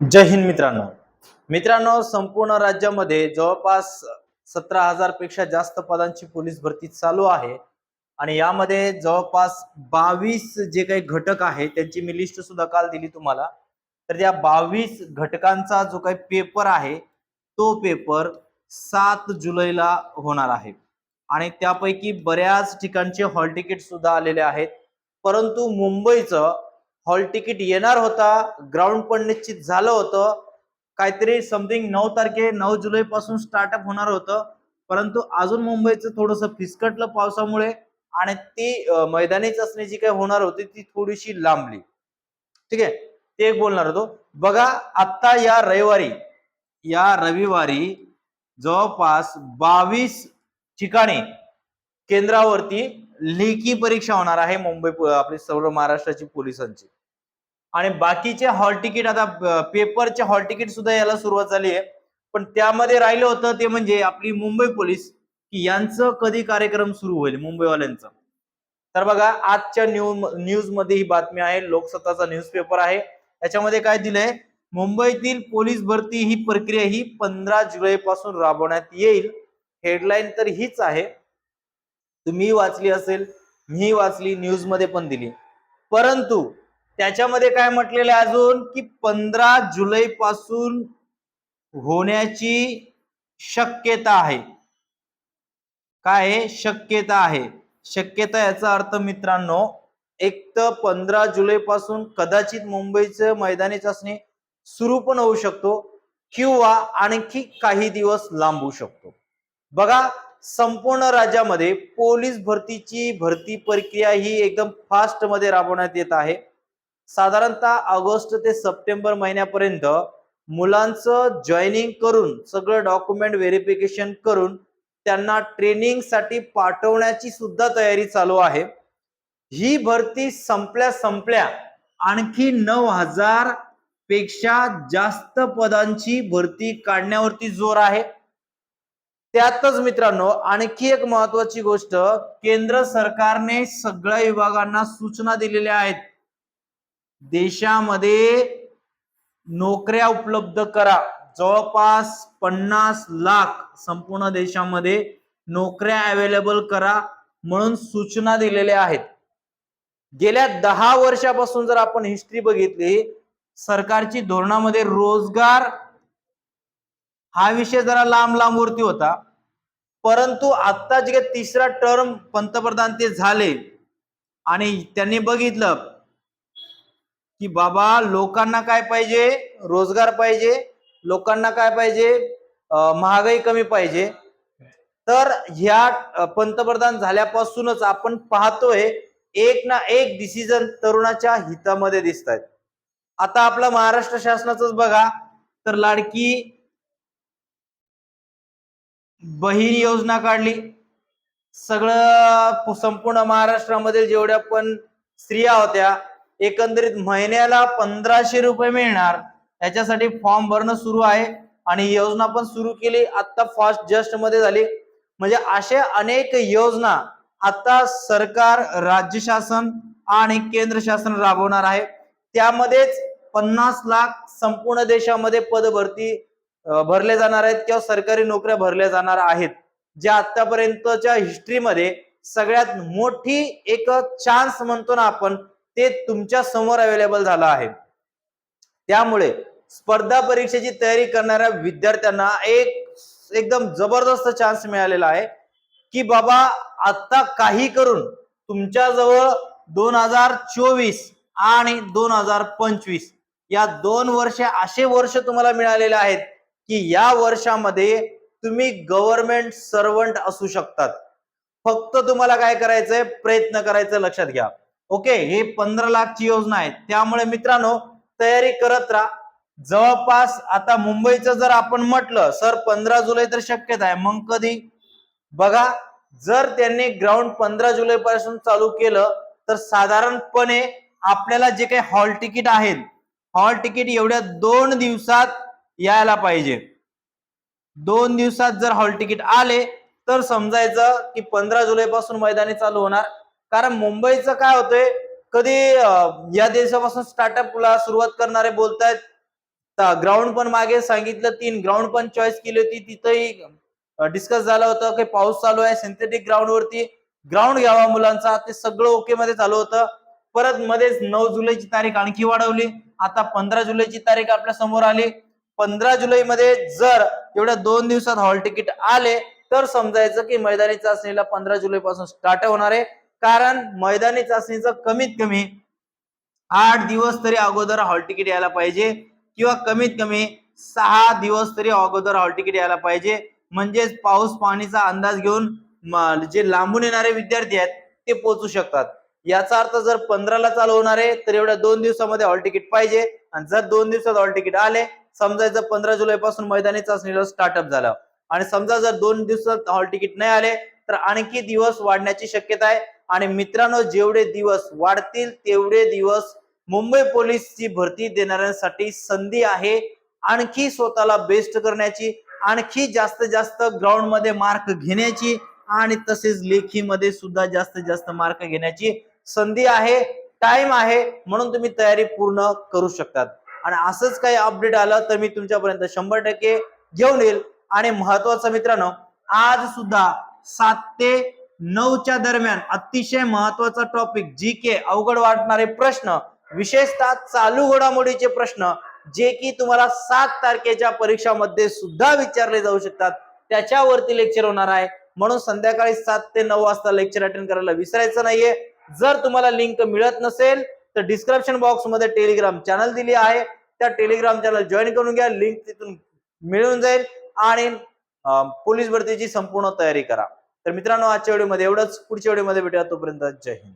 जय हिंद मित्रांनो. मित्रांनो संपूर्ण राज्यामध्ये जवळपास सतरा हजारपेक्षा जास्त पदांची पोलीस भरती चालू आहे. आणि यामध्ये जवळपास बावीस जे काही घटक आहेत त्यांची मी लिस्ट सुद्धा काल दिली तुम्हाला. तर त्या बावीस घटकांचा जो काही पेपर आहे तो पेपर सात जुलैला होणार आहे. आणि त्यापैकी बऱ्याच ठिकाणचे हॉल तिकीट सुद्धा आलेले आहेत. परंतु मुंबईचं हॉल तिकीट येणार होता ग्राउंड पण निश्चित झालं होतं. काहीतरी समथिंग नऊ तारखे नऊ जुलै पासून स्टार्टअप होणार होतं. परंतु अजून मुंबईचं थोडस फिसकटलं पावसामुळे आणि ती मैदानीच मैदानी चाचणी जी काही होणार होती ती थोडीशी लांबली. ठीक आहे? ते एक बोलणार होतो. बघा आता या रविवारी या रविवारी जवळपास बावीस ठिकाणी केंद्रावरती लेखी परीक्षा होणार आहे मुंबई आपली सर्व महाराष्ट्राची पोलिसांची. आणि बाकीचे हॉल तिकीट आता पेपरचे हॉल तिकीट सुद्धा याला सुरुवात झाली आहे. पण त्यामध्ये राहिलं होतं ते म्हणजे आपली मुंबई पोलीस की यांचं कधी कार्यक्रम सुरू होईल मुंबईवाल्यांचं. तर बघा आजच्या न्यूज न्यूजमध्ये ही बातमी आहे. लोकसत्ताचा न्यूजपेपर आहे. याच्यामध्ये काय दिलंय? मुंबईतील पोलीस भरती ही प्रक्रिया ही पंधरा जुलै पासून राबवण्यात येईल. हेडलाईन तर हीच आहे. तुम्ही वाचली असेल मी वाचली न्यूजमध्ये पण दिली. परंतु त्याच्यामध्ये काय म्हटलेलं आहे अजून की पंधरा जुलै पासून होण्याची शक्यता आहे. काय आहे? शक्यता आहे. शक्यता याचा अर्थ मित्रांनो एक तर पंधरा जुलै पासून कदाचित मुंबईचं मैदानी चाचणी सुरू पण होऊ शकतो किंवा आणखी काही दिवस लांबू शकतो. बघा संपूर्ण राज्यामध्ये पोलीस भरतीची भरती प्रक्रिया ही एकदम फास्टमध्ये राबवण्यात येत आहे. साधारणतः ऑगस्ट ते सप्टेंबर महिन्यापर्यंत मुलांचं जॉईनिंग करून सगळं डॉक्युमेंट व्हेरिफिकेशन करून त्यांना ट्रेनिंगसाठी पाठवण्याची सुद्धा तयारी चालू आहे. ही भरती संपल्या संपल्या आणखी नऊ हजारपेक्षा जास्त पदांची भरती काढण्यावरती जोर आहे. त्यातच मित्रांनो आणखी एक महत्वाची गोष्ट केंद्र सरकारने सगळ्या विभागांना सूचना दिलेल्या आहेत. देशामध्ये नोकऱ्या उपलब्ध करा. जवळपास पन्नास लाख संपूर्ण देशामध्ये नोकऱ्या अवेलेबल करा म्हणून सूचना दिलेल्या आहेत. गेल्या दहा वर्षापासून जर आपण हिस्ट्री बघितली सरकारची धोरणामध्ये रोजगार हा विषय जरा लांब लांबवरती होता. परंतु आता जे काही तिसरा टर्म पंतप्रधान ते झाले आणि त्यांनी बघितलं की बाबा लोकांना काय पाहिजे? रोजगार पाहिजे. लोकांना काय पाहिजे? महागाई कमी पाहिजे. तर ह्या पंतप्रधान झाल्यापासूनच आपण पाहतोय एक ना एक डिसिजन तरुणाच्या हितामध्ये दिसत आहेत आता आपलं महाराष्ट्र शासनाच बघा. तर लाडकी बहीण योजना काढली. सगळं संपूर्ण महाराष्ट्रामध्ये जेवढ्या पण स्त्रिया होत्या एकंदरीत महिन्याला पंधराशे रुपये मिळणार. याच्यासाठी फॉर्म भरणं सुरू आहे. आणि योजना पण सुरू केली. आता फास्ट जस्टमध्ये झाली. म्हणजे अशा अनेक योजना आता सरकार राज्य शासन आणि केंद्र शासन राबवणार आहे. त्यामध्येच पन्नास लाख संपूर्ण देशामध्ये पद भरती भरले जाणार आहेत किंवा सरकारी नोकऱ्या भरल्या जाणार आहेत. ज्या आतापर्यंतच्या हिस्ट्रीमध्ये सगळ्यात मोठी एक चान्स म्हणतो ना आपण ते तुमच्यासमोर अवेलेबल झालं आहे. त्यामुळे स्पर्धा परीक्षेची तयारी करणाऱ्या विद्यार्थ्यांना एक एकदम जबरदस्त चान्स मिळालेला आहे. की बाबा आता काही करून तुमच्याजवळ दोन हजार चोवीस आणि दोन हजार पंचवीस या दोन वर्ष असे वर्ष तुम्हाला मिळालेले आहेत की या वर्षामध्ये तुम्ही गव्हर्नमेंट सर्वंट असू शकतात. फक्त तुम्हाला काय करायचंय? प्रयत्न करायचं लक्षात घ्या. ओके हे पंधरा लाखची योजना आहे. त्यामुळे मित्रांनो तयारी करत राहा. जवळपास आता मुंबईचं जर आपण म्हटलं सर पंधरा जुलै तर शक्यता आहे. मग कधी? बघा जर त्यांनी ग्राउंड पंधरा जुलै पासून चालू केलं तर साधारणपणे आपल्याला जे काही हॉल तिकीट आहेत हॉल तिकीट एवढ्या दोन दिवसात यायला पाहिजे. दोन दिवसात जर हॉल तिकीट आले तर समजायचं की पंधरा जुलै पासून मैदानी चालू होणार. कारण मुंबईचं काय होतंय कधी या दिवसापासून स्टार्टअपला सुरुवात करणारे बोलतायत ग्राउंड पण मागे सांगितलं तीन ग्राउंड पण चॉईस केली होती तिथंही डिस्कस झालं होतं की पाऊस चालू आहे सिंथेटिक ग्राउंड वरती ग्राउंड घ्यावा मुलांचा ते सगळं ओके मध्ये चालू होतं. परत मध्येच नऊ जुलैची तारीख आणखी वाढवली आता पंधरा जुलैची तारीख आपल्यासमोर आली. पंधरा जुलै मध्ये जर एवढ्या दोन दिवसात हॉल तिकीट आले तर समजायचं की मैदानी चाचणीला पंधरा जुलै पासून स्टार्ट होणार आहे. कारण मैदानी चाचणीचं कमीत कमी आठ दिवस तरी अगोदर हॉल तिकीट यायला पाहिजे किंवा कमीत कमी सहा दिवस तरी अगोदर हॉल तिकीट यायला पाहिजे. म्हणजेच पाऊस पाणीचा अंदाज घेऊन जे लांबून येणारे विद्यार्थी आहेत ते पोहोचू शकतात. याचा अर्थ जर पंधराला चालू होणार आहे तर एवढ्या दोन दिवसामध्ये हॉल तिकीट पाहिजे. आणि जर दोन दिवसात हॉल तिकीट आले समजायचं पंधरा जुलै पासून मैदानी चाचणीला स्टार्टअप झालं. आणि समजा जर दोन दिवसात हॉल तिकीट नाही आले तर आणखी दिवस वाढण्याची शक्यता आहे. आणि मित्रांनो जेवढे दिवस वाढतील तेवढे दिवस मुंबई पोलीसची भरती देणाऱ्यांसाठी संधी आहे. आणखी स्वतःला बेस्ट करण्याची आणखी जास्त जास्त ग्राउंडमध्ये मार्क घेण्याची आणि तसेच लेखीमध्ये सुद्धा जास्तीत जास्त मार्क घेण्याची संधी आहे. टाइम आहे म्हणून तुम्ही तयारी पूर्ण करू शकतात. आणि असंच काही अपडेट आलं तर मी तुमच्यापर्यंत शंभर टक्के घेऊन येईल. आणि महत्वाचं मित्रांनो आज सुद्धा सात ते नऊच्या दरम्यान अतिशय महत्त्वाचा टॉपिक जी के अवघड वाटणारे प्रश्न विशेषतः चालू घडामोडीचे प्रश्न जे की तुम्हाला सात तारखेच्या परीक्षामध्ये सुद्धा विचारले जाऊ शकतात. त्याच्यावरती लेक्चर होणार आहे. म्हणून संध्याकाळी सात ते नऊ वाजता लेक्चर अटेंड करायला विसरायचं नाहीये. जर तुम्हाला लिंक मिळत नसेल तर डिस्क्रिप्शन बॉक्समध्ये टेलिग्राम चॅनल दिली आहे. त्या टेलिग्राम चॅनल जॉईन करून घ्या. लिंक तिथून मिळून जाईल. आणि पोलीस भरतीची संपूर्ण तयारी करा. तर मित्रांनो आजच्या व्हिडिओमध्ये एवढंच. पुढच्या व्हिडिओमध्ये भेटूया तोपर्यंत जय हिंद.